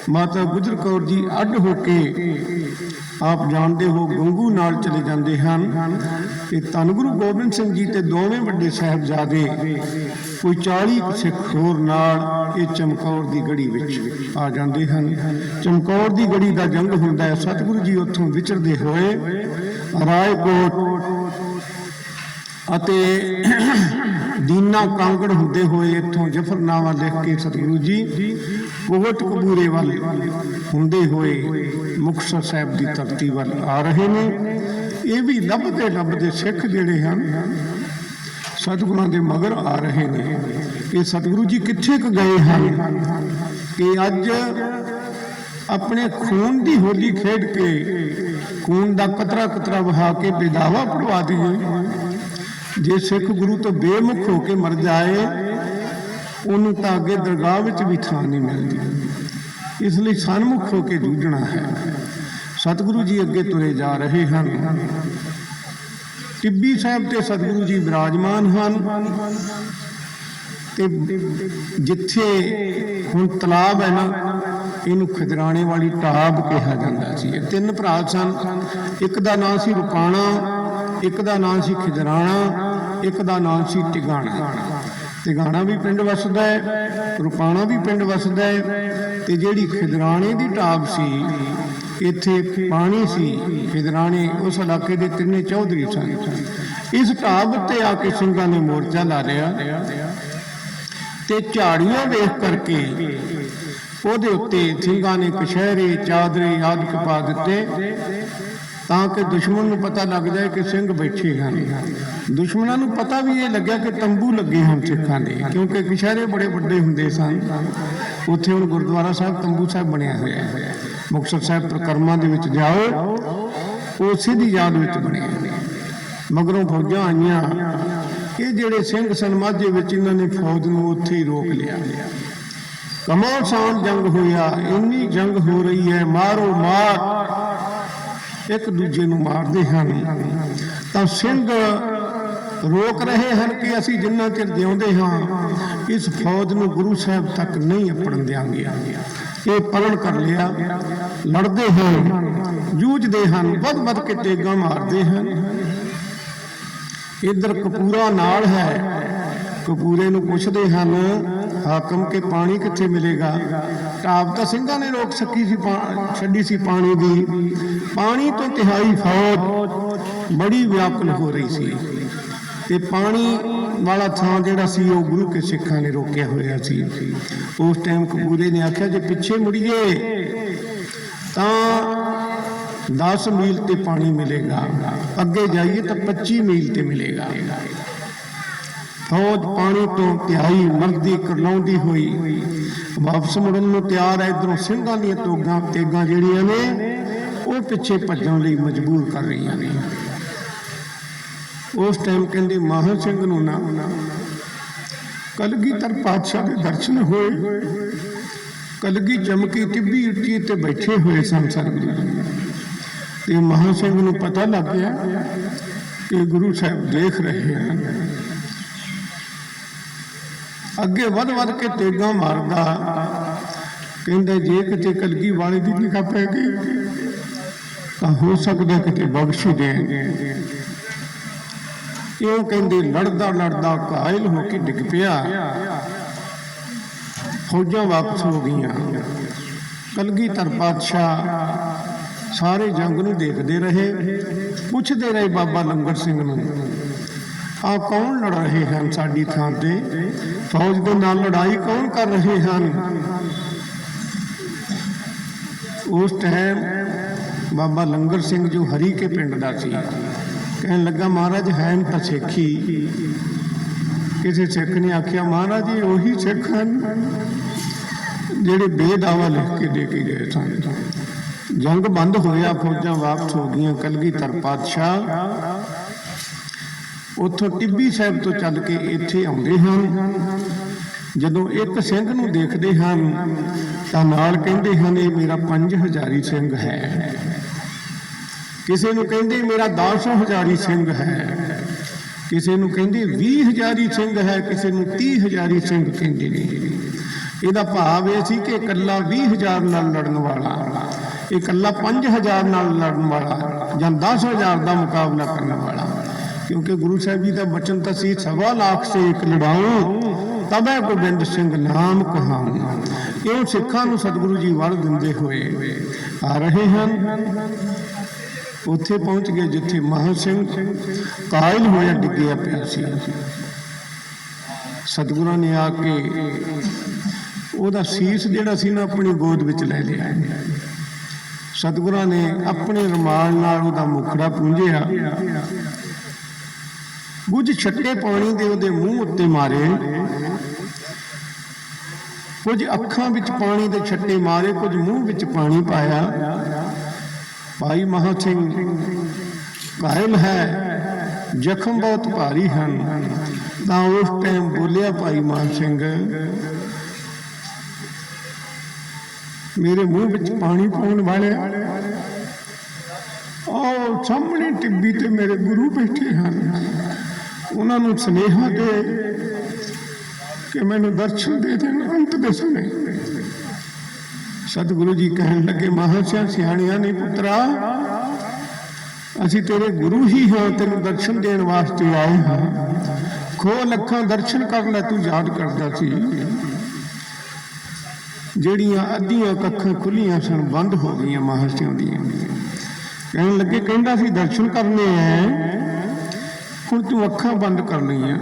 ਮਾਤਾ ਗੁਜਰ ਕੌਰ ਜੀ ਅੱਡ ਹੋ ਕੇ ਆਪ ਜਾਣਦੇ ਹੋ ਗੰਗੂ ਨਾਲ ਚਲੇ ਜਾਂਦੇ ਹਨ। ਤੇ ਧੰਨ ਗੁਰੂ ਗੋਬਿੰਦ ਸਿੰਘ ਜੀ ਤੇ ਦੋਵੇਂ ਵੱਡੇ ਸਾਹਿਬਜ਼ਾਦੇ ਕੋਈ 40 ਸਿੱਖ ਹੋਰ ਨਾਲ ਇਹ ਚਮਕੌਰ ਦੀ ਗੜੀ ਵਿੱਚ ਆ ਜਾਂਦੇ ਹਨ। ਚਮਕੌਰ ਦੀ ਗੜੀ ਦਾ ਜੰਗ ਹੁੰਦਾ ਹੈ। ਸਤਿਗੁਰੂ ਜੀ ਉੱਥੋਂ ਵਿਚਰਦੇ ਹੋਏ ਰਾਏਕੋਟ ਅਤੇ ਦੀਨਾ ਕਾਂਗੜ ਹੁੰਦੇ ਹੋਏ ਇੱਥੋਂ ਜਫਰਨਾਮਾ ਲਿਖ ਕੇ ਸਤਿਗੁਰੂ ਜੀ ਕੋਟ ਕਬੂਰੇ ਵੱਲ ਹੁੰਦੇ ਹੋਏ ਮੁਕਤਸਰ ਸਾਹਿਬ ਦੀ ਧਰਤੀ ਵੱਲ ਆ ਰਹੇ ਨੇ। ਇਹ ਵੀ ਲੱਭਦੇ ਲੱਭਦੇ ਸਿੱਖ ਜਿਹੜੇ ਹਨ ਸਤਿਗੁਰਾਂ ਦੇ ਮਗਰ ਆ ਰਹੇ ਨੇ। ਕਿ ਸਤਿਗੁਰੂ ਜੀ ਕਿੱਥੇ ਕੁ ਗਏ ਹਨ? ਕਿ ਅੱਜ ਆਪਣੇ ਖੂਨ ਦੀ ਹੋਲੀ ਖੇਡ ਕੇ ਖੂਨ ਦਾ ਕਤਰਾ ਕਤਰਾ ਵਹਾ ਕੇ ਬੇਦਾਵਾ ਪੜਵਾ ਦਈਏ। ਜੇ ਸਿੱਖ ਗੁਰੂ ਤੋਂ ਬੇਮੁਖ ਹੋ ਕੇ ਮਰ ਜਾਏ, ਉਹਨੂੰ ਤਾਂ ਅੱਗੇ ਦਰਗਾਹ ਵਿੱਚ ਵੀ ਥਾਂ ਨਹੀਂ ਮਿਲਦੀ। ਇਸ ਲਈ ਸਨਮੁਖ ਹੋ ਕੇ ਜੂਝਣਾ ਹੈ। ਸਤਿਗੁਰੂ ਜੀ ਅੱਗੇ ਤੁਰੇ ਜਾ ਰਹੇ ਹਨ। ਟਿੱਬੀ ਸਾਹਿਬ ਤੇ ਸਤਿਗੁਰੂ ਜੀ ਬਿਰਾਜਮਾਨ ਹਨ ਤੇ ਜਿੱਥੇ ਹੁਣ ਤਲਾਬ ਹੈ ਨਾ, ਇਹਨੂੰ ਖਿਦਰਾਣੇ ਵਾਲੀ ਟਾਬ ਕਿਹਾ ਜਾਂਦਾ ਸੀ। ਇਹ ਤਿੰਨ ਭਰਾ ਸਨ। ਇੱਕ ਦਾ ਨਾਮ ਸੀ ਰੁਕਾਣਾ, ਇੱਕ ਦਾ ਨਾਮ ਸੀ ਖਿਦਰਾਣਾ, ਇੱਕ ਦਾ ਨਾਮ ਸੀ ਟਿਗਾਣਾ। ਟਿਗਾਣਾ ਵੀ ਪਿੰਡ ਵਸਦਾ ਹੈ, ਰੁਕਾਣਾ ਵੀ ਪਿੰਡ ਵਸਦਾ ਹੈ ਤੇ ਜਿਹੜੀ ਖਿਦਰਾਣੇ ਦੀ ਟਾਬ ਸੀ ਇੱਥੇ ਪਾਣੀ ਸੀ ਖਿਦਰਾਣੇ ਉਸ ਇਲਾਕੇ ਦੇ ਤਿੰਨੇ ਚੌਧਰੀ ਸਨ। ਇਸ ਢਾਬ ਉੱਤੇ ਆ ਕੇ ਸਿੰਘਾਂ ਨੇ ਮੋਰਚਾ ਲਾ ਲਿਆ ਤੇ ਝਾੜੀਆਂ ਵੇਖ ਕਰਕੇ ਉਹਦੇ ਉੱਤੇ ਸਿੰਘਾਂ ਨੇ ਕਸ਼ਹਿਰੇ, ਚਾਦਰੇ, ਆਦਿਕ ਪਾ ਦਿੱਤੇ ਤਾਂ ਕਿ ਦੁਸ਼ਮਣ ਨੂੰ ਪਤਾ ਲੱਗ ਜਾਏ ਕਿ ਸਿੰਘ ਬੈਠੇ ਹਨ। ਦੁਸ਼ਮਣਾਂ ਨੂੰ ਪਤਾ ਵੀ ਇਹ ਲੱਗਿਆ ਕਿ ਤੰਬੂ ਲੱਗੇ ਹਨ ਸਿੱਖਾਂ ਦੇ, ਕਿਉਂਕਿ ਕਸ਼ਹਿਰੇ ਬੜੇ ਵੱਡੇ ਹੁੰਦੇ ਸਨ। ਉੱਥੇ ਹੁਣ ਗੁਰਦੁਆਰਾ ਸਾਹਿਬ ਤੰਬੂ ਸਾਹਿਬ ਬਣਿਆ ਹੋਇਆ ਹੈ। ਮੁਕਤਸਰ ਸਾਹਿਬ ਪ੍ਰਕਰਮਾਂ ਦੇ ਵਿੱਚ ਜਾਓ ਉਸੇ ਦੀ ਯਾਦ ਵਿੱਚ ਬਣਿਆ ਮਗਰੋਂ ਫੌਜਾਂ ਆਈਆਂ। ਇਹ ਜਿਹੜੇ ਸਿੰਘ ਸਨ, ਮਾਝੇ ਵਿੱਚ ਇਹਨਾਂ ਨੇ ਫੌਜ ਨੂੰ ਉੱਥੇ ਹੀ ਰੋਕ ਲਿਆ। ਕਮਾਸਾਨ ਜੰਗ ਹੋਇਆ, ਇੰਨੀ ਜੰਗ ਹੋ ਰਹੀ ਹੈ, ਮਾਰੋ ਮਾਰ। ਇੱਕ ਦੂਜੇ ਨੂੰ ਮਾਰਦੇ ਹਨ। ਤਾਂ ਸਿੰਘ ਰੋਕ ਰਹੇ ਹਨ ਕਿ ਅਸੀਂ ਜਿੰਨਾ ਚਿਰ ਜਿਉਂਦੇ ਹਾਂ, ਇਸ ਫੌਜ ਨੂੰ ਗੁਰੂ ਸਾਹਿਬ ਤੱਕ ਨਹੀਂ ਅਪੜਨ ਦਿਆਂਗੇ। ਇਹ ਪਲਣ ਕਰ ਲਿਆ। ਲੜਦੇ ਹਨ ਜੂਝਦੇ ਹਨ, ਵੱਧ ਵੱਧ ਕੇ ਤੇਗਾ ਮਾਰਦੇ ਹਨ। ਇਧਰ ਕਪੂਰਾ ਨਾਲ ਹੈ। ਕਪੂਰੇ ਨੂੰ ਪੁੱਛਦੇ ਹਨ, ਹਾਕਮ ਕੇ ਪਾਣੀ ਕਿੱਥੇ ਮਿਲੇਗਾ? ਟਾਪ ਤਾਂ ਸਿੰਘਾਂ ਨੇ ਰੋਕ ਸਕੀ ਸੀ, ਪਾ- ਛੱਡੀ ਸੀ ਪਾਣੀ ਦੀ। ਪਾਣੀ ਤੋਂ ਤਿਹਾਈ ਫੌਜ ਬੜੀ ਵਿਆਕੁਲ ਹੋ ਰਹੀ ਸੀ। ਤੇ ਪਾਣੀ ਵਾਲਾ ਥਾਂ ਜਿਹੜਾ ਸੀ, ਉਹ ਗੁਰੂ ਕੇ ਸਿੱਖਾਂ ਨੇ ਰੋਕਿਆ ਹੋਇਆ ਸੀ। ਉਸ ਟਾਈਮ ਕਪੂਰੇ ਨੇ ਆਖਿਆ, ਜੇ ਪਿੱਛੇ ਮੁੜੀਏ, ਤਾਂ 10 ਮੀਲ ਤੇ ਪਾਣੀ ਮਿਲੇਗਾ। ਅੱਗੇ ਜਾਈਏ ਤਾਂ 25 ਮੀਲ ਤੇ ਮਿਲੇਗਾ। ਫੌਜ ਪਾਣੀ ਤੋਂ ਤਿਹਾਈ ਮਰਦੀ ਕਰਲਾਉਂਦੀ ਹੋਈ। ਵਾਪਸ ਮੁੜਨ ਨੂੰ ਤਿਆਰ ਹੈ ਇਧਰੋਂ ਸਿੰਘਾਂ ਦੀਆਂ ਤੋਗਾਂ ਤੇਗਾਂ ਜਿਹੜੀਆਂ ਨੇ, ਉਹ ਪਿੱਛੇ ਭੱਜਣ ਲਈ ਮਜਬੂਰ ਕਰ ਰਹੀਆਂ ਨੇ। ਉਸ ਟਾਈਮ ਕਹਿੰਦੇ ਮਾਹਰ ਸਿੰਘ ਨੂੰ ਨਾ ਕਲਗੀਧਰ ਪਾਤਸ਼ਾਹ ਦੇ ਦਰਸ਼ਨ ਹੋਏ। ਕਲਗੀ ਚਮਕੀ, ਟਿੱਬੀ ਉੱਚੀ ਤੇ ਬੈਠੇ ਹੋਏ ਸਨ ਸਰਬਜੀਤ ਤੇ ਮਹਾਂ ਸਿੰਘ ਨੂੰ ਪਤਾ ਲੱਗ ਗਿਆ ਕਿ ਗੁਰੂ ਸਾਹਿਬ ਦੇਖ ਰਹੇ ਹਨ। ਅੱਗੇ ਵੱਧ ਵੱਧ ਕੇ ਤੇਗਾਂ ਮਾਰਦਾ। ਕਹਿੰਦਾ, ਜੇ ਕਿਤੇ ਕਲਗੀ ਵਾਲੇ ਦੀ ਨਿਗਾਹ ਪੈ ਗਈ, ਤਾਂ ਹੋ ਸਕਦਾ ਕਿਤੇ ਬਖਸ਼ ਦੇਣ। ਇਉਂ ਕਹਿੰਦੇ ਲੜਦਾ ਲੜਦਾ ਕਾਇਲ ਹੋ ਕੇ ਡਿੱਗ ਪਿਆ? ਫੌਜਾਂ ਵਾਪਸ ਹੋ ਗਈਆਂ। ਕਲਗੀਧਰ ਪਾਤਸ਼ਾਹ ਸਾਰੇ ਜੰਗ ਨੂੰ ਦੇਖਦੇ ਰਹੇ। ਪੁੱਛਦੇ ਰਹੇ ਬਾਬਾ ਲੰਗਰ ਸਿੰਘ ਨੂੰ ਆ ਕੌਣ ਲੜ ਰਹੇ ਹਨ ਸਾਡੀ ਥਾਂ ਤੇ? ਫੌਜ ਦੇ ਨਾਲ ਲੜਾਈ ਕੌਣ ਕਰ ਰਹੇ ਹਨ? ਉਸ ਟਾਈਮ ਬਾਬਾ ਲੰਗਰ ਸਿੰਘ ਜੋ ਹਰੀ ਕੇ ਪਿੰਡ ਦਾ ਸੀ ਕਹਿਣ ਲੱਗਾ, ਮਹਾਰਾਜ ਹੈ ਤਾਂ ਸਿੱਖੀ। ਕਿਸੇ ਸਿੱਖ ਨੇ ਆਖਿਆ, ਮਹਾਰਾਜ ਜੀ ਉਹੀ ਸਿੱਖ ਹਨ ਜਿਹੜੇ ਬੇਦਾਵਾ ਲਿਖ ਕੇ ਦੇ ਕੇ ਗਏ ਸਨ। ਜੰਗ ਬੰਦ ਹੋਇਆ, ਫੌਜਾਂ ਵਾਪਸ ਹੋ ਗਈਆਂ, ਕਲਗੀਧਰ ਪਾਤਸ਼ਾਹ ਉੱਥੋਂ ਟਿੱਬੀ ਸਾਹਿਬ ਤੋਂ ਚੱਲ ਕੇ ਇੱਥੇ ਆਉਂਦੇ ਹਨ। ਜਦੋਂ ਇੱਕ ਸਿੰਘ ਨੂੰ ਦੇਖਦੇ ਹਨ ਤਾਂ ਨਾਲ ਕਹਿੰਦੇ ਹਨ, ਇਹ ਮੇਰਾ ਪੰਜ ਹਜ਼ਾਰੀ ਸਿੰਘ ਹੈ। ਕਿਸੇ ਨੂੰ ਕਹਿੰਦੇ, ਮੇਰਾ 10 ਹਜ਼ਾਰੀ ਸਿੰਘ ਹੈ। ਕਿਸੇ ਨੂੰ ਕਹਿੰਦੇ 20 ਹਜ਼ਾਰੀ ਸਿੰਘ ਹੈ, ਕਿਸੇ ਨੂੰ 30 ਹਜ਼ਾਰੀ ਸਿੰਘ ਕਹਿੰਦੇ ਨੇ। ਇਹਦਾ ਭਾਵ ਇਹ ਸੀ ਕਿ ਇਕੱਲਾ 20 ਹਜ਼ਾਰ ਨਾਲ ਲੜਨ ਵਾਲਾ ਇਕੱਲਾ 5000 ਨਾਲ ਲੜਨ ਵਾਲਾ ਜਾਂ 10000 ਦਾ ਮੁਕਾਬਲਾ ਕਰਨ ਵਾਲਾ। ਕਿਉਂਕਿ ਗੁਰੂ ਸਾਹਿਬ ਜੀ ਦਾ ਬਚਨ ਤਾਂ ਸੀ, ਸਵਾ ਲੱਖ ਸੇ ਇੱਕ ਲੜਾਉ ਤਬੈ ਗੋਬਿੰਦ ਸਿੰਘ ਨਾਮ ਕਹਾਉ ਇਹ ਸਿੱਖਾਂ ਨੂੰ ਸਤਿਗੁਰੂ ਜੀ ਵੜ ਦਿੰਦੇ ਹੋਏ ਆ ਰਹੇ ਹਨ। ਉੱਥੇ ਪਹੁੰਚ ਗਏ ਜਿੱਥੇ ਮਹਾਂ ਸਿੰਘ ਕਾਇਲ ਹੋਇਆ ਡਿੱਗਿਆ ਪਿਆ ਸੀ। ਸਤਿਗੁਰਾਂ ਨੇ ਆ ਕੇ ਉਹਦਾ ਸੀਸ ਜਿਹੜਾ ਸੀ ਨਾ ਆਪਣੀ ਗੋਦ ਵਿੱਚ ਲੈ ਲਿਆ। ਸਤਿਗੁਰਾਂ ਨੇ ਆਪਣੇ ਰਮਾਲ ਨਾਲ ਉਹਦਾ ਮੁਖੜਾ ਪੂੰਝਿਆ। ਕੁਝ ਛੱਟੇ ਪਾਣੀ ਦੇ ਉਹਦੇ ਮੂੰਹ ਉੱਤੇ ਮਾਰੇ। ਕੁਝ ਅੱਖਾਂ ਵਿੱਚ ਪਾਣੀ ਦੇ ਛੱਟੇ ਮਾਰੇ, ਕੁਝ ਮੂੰਹ ਵਿੱਚ ਪਾਣੀ ਪਾਇਆ। ਭਾਈ ਮਹਾ ਸਿੰਘ, ਕਾਇਲ ਹੈ, ਜ਼ਖਮ ਬਹੁਤ ਭਾਰੀ ਹਨ, ਤਾਂ ਉਸ ਟਾਈਮ ਬੋਲਿਆ ਭਾਈ ਮਾਨ ਸਿੰਘ, ਮੇਰੇ ਮੂੰਹ ਵਿੱਚ ਪਾਣੀ ਪਾਉਣ ਵਾਲੇ ਉਹ ਸਾਹਮਣੇ ਟਿੱਬੀ ਤੇ ਮੇਰੇ ਗੁਰੂ ਬੈਠੇ ਹਨ। ਉਹਨਾਂ ਨੂੰ ਸੁਨੇਹਾ ਦੇ ਕਿ ਮੈਨੂੰ ਦਰਸ਼ਨ ਦੇ ਦੇਣ ਅੰਤ ਦੇ ਸਮੇਂ ਸਤਿਗੁਰੂ ਜੀ ਕਹਿਣ ਲੱਗੇ ਮਹਾਸ਼ਾ ਸਿਆਣਿਆਂ ਨੇ ਪੁੱਤਰਾ, ਅਸੀਂ ਤੇਰੇ ਗੁਰੂ ਹੀ ਹਾਂ, ਤੈਨੂੰ ਦਰਸ਼ਨ ਦੇਣ ਵਾਸਤੇ ਆਏ ਹਾਂ। ਖੋ ਲੱਖਾਂ ਦਰਸ਼ਨ ਕਰ ਲੈ ਤੂੰ ਯਾਦ ਕਰਦਾ ਸੀ। ਜਿਹੜੀਆਂ ਅੱਧੀਆਂ ਕੱਖਾਂ ਖੁੱਲੀਆਂ ਸਨ, ਬੰਦ ਹੋ ਗਈਆਂ ਮਹਾਸ਼ਿਆਂ ਦੀਆਂ। ਕਹਿਣ ਲੱਗੇ, ਕਹਿੰਦਾ ਸੀ, ਦਰਸ਼ਨ ਕਰਨੇ ਐ। ਹੁਣ ਤੂੰ ਅੱਖਾਂ ਬੰਦ ਕਰ ਲਈਆਂ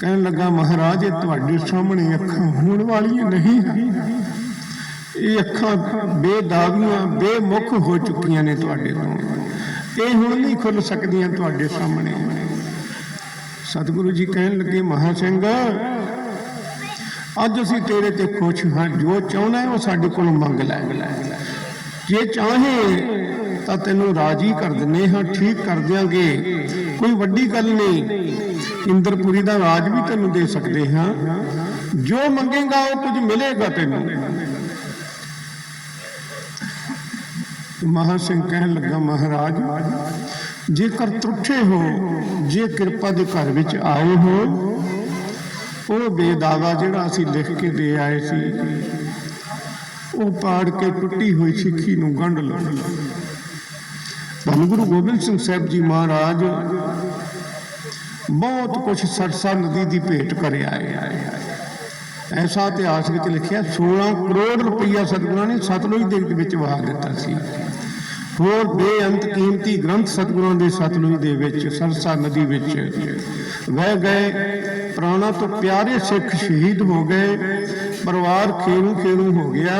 ਕਹਿਣ ਲੱਗਾ, ਮਹਾਰਾਜ, ਇਹ ਤੁਹਾਡੇ ਸਾਹਮਣੇ ਅੱਖਾਂ ਹੋਣ ਵਾਲੀਆਂ ਨਹੀਂ ਇਹ ਅੱਖਾਂ ਬੇਦਾਗੀਆਂ, ਬੇਮੁਖ ਹੋ ਚੁੱਕੀਆਂ ਨੇ ਤੁਹਾਡੇ ਤੋਂ। ਇਹ ਹੁਣ ਨਹੀਂ ਖੁੱਲ ਸਕਦੀਆਂ ਤੁਹਾਡੇ ਸਾਹਮਣੇ। ਸਤਿਗੁਰੂ ਜੀ ਕਹਿਣ ਲੱਗੇ, ਮਹਾ ਸਿੰਘ, ਅੱਜ ਅਸੀਂ ਤੇਰੇ ਤੇ ਖੁਸ਼ ਹਾਂ, ਜੋ ਚਾਹੁੰਦਾ ਹੈ ਉਹ ਸਾਡੇ ਕੋਲੋਂ ਮੰਗ ਲੈ। ਜੇ ਚਾਹੇ ਤਾਂ ਤੈਨੂੰ ਰਾਜੀ ਕਰ ਦਿੰਨੇ ਹਾਂ, ਠੀਕ ਕਰ ਦਿਆਂਗੇ। ਕੋਈ ਵੱਡੀ ਗੱਲ ਨਹੀਂ, ਇੰਦਰਪੁਰੀ ਦਾ ਰਾਜ ਵੀ ਤੈਨੂੰ ਦੇ ਸਕਦੇ ਹਾਂ। ਜੋ ਮੰਗੇਗਾ ਉਹ ਕੁਝ ਮਿਲੇਗਾ ਤੈਨੂੰ। ਮਹਾ ਸਿੰਘ ਕਹਿਣ ਲੱਗਾ ਮਹਾਰਾਜ, ਜੇਕਰ ਤੁੱਠੇ ਹੋ, ਜੇ ਕਿਰਪਾ ਦੇ ਘਰ ਵਿੱਚ ਆਏ ਹੋ, ਉਹ ਬੇਦਾਵਾ ਜਿਹੜਾ ਅਸੀਂ ਲਿਖ ਕੇ ਦੇ ਆਏ ਸੀ, ਉਹ ਪਾੜ ਕੇ ਟੁੱਟੀ ਹੋਈ ਸਿੱਖੀ ਨੂੰ ਗੰਢ ਲਓ। ਧੰਨ ਗੁਰੂ ਗੋਬਿੰਦ ਸਿੰਘ ਸਾਹਿਬ ਜੀ ਮਹਾਰਾਜ ਬਹੁਤ ਕੁਝ ਸਰਸਾ ਨਦੀ ਦੀ ਭੇਟ ਕਰਿਆ ਹੈ ਐਸਾ ਇਤਿਹਾਸ ਵਿੱਚ ਲਿਖਿਆ 16 ਕਰੋੜ ਰੁਪਈਆ ਸਤਿਗੁਰਾਂ ਨੇ ਸਤਲੁਜ ਦੇ ਵਿੱਚ ਵਹਾ ਦਿੱਤਾ ਸੀ। ਹੋਰ ਬੇਅੰਤ ਕੀਮਤੀ ਗ੍ਰੰਥ ਸਤਿਗੁਰਾਂ ਦੇ ਸਤਲੁਜ ਦੇ ਵਿੱਚ, ਸਰਸਾ ਨਦੀ ਵਿੱਚ ਵਹਿ ਗਏ। ਪ੍ਰਾਣਾ ਤੋਂ ਪਿਆਰੇ ਸਿੱਖ ਸ਼ਹੀਦ ਹੋ ਗਏ। ਪਰਿਵਾਰ ਖੇਰੂ ਖੇਰੂ ਹੋ ਗਿਆ।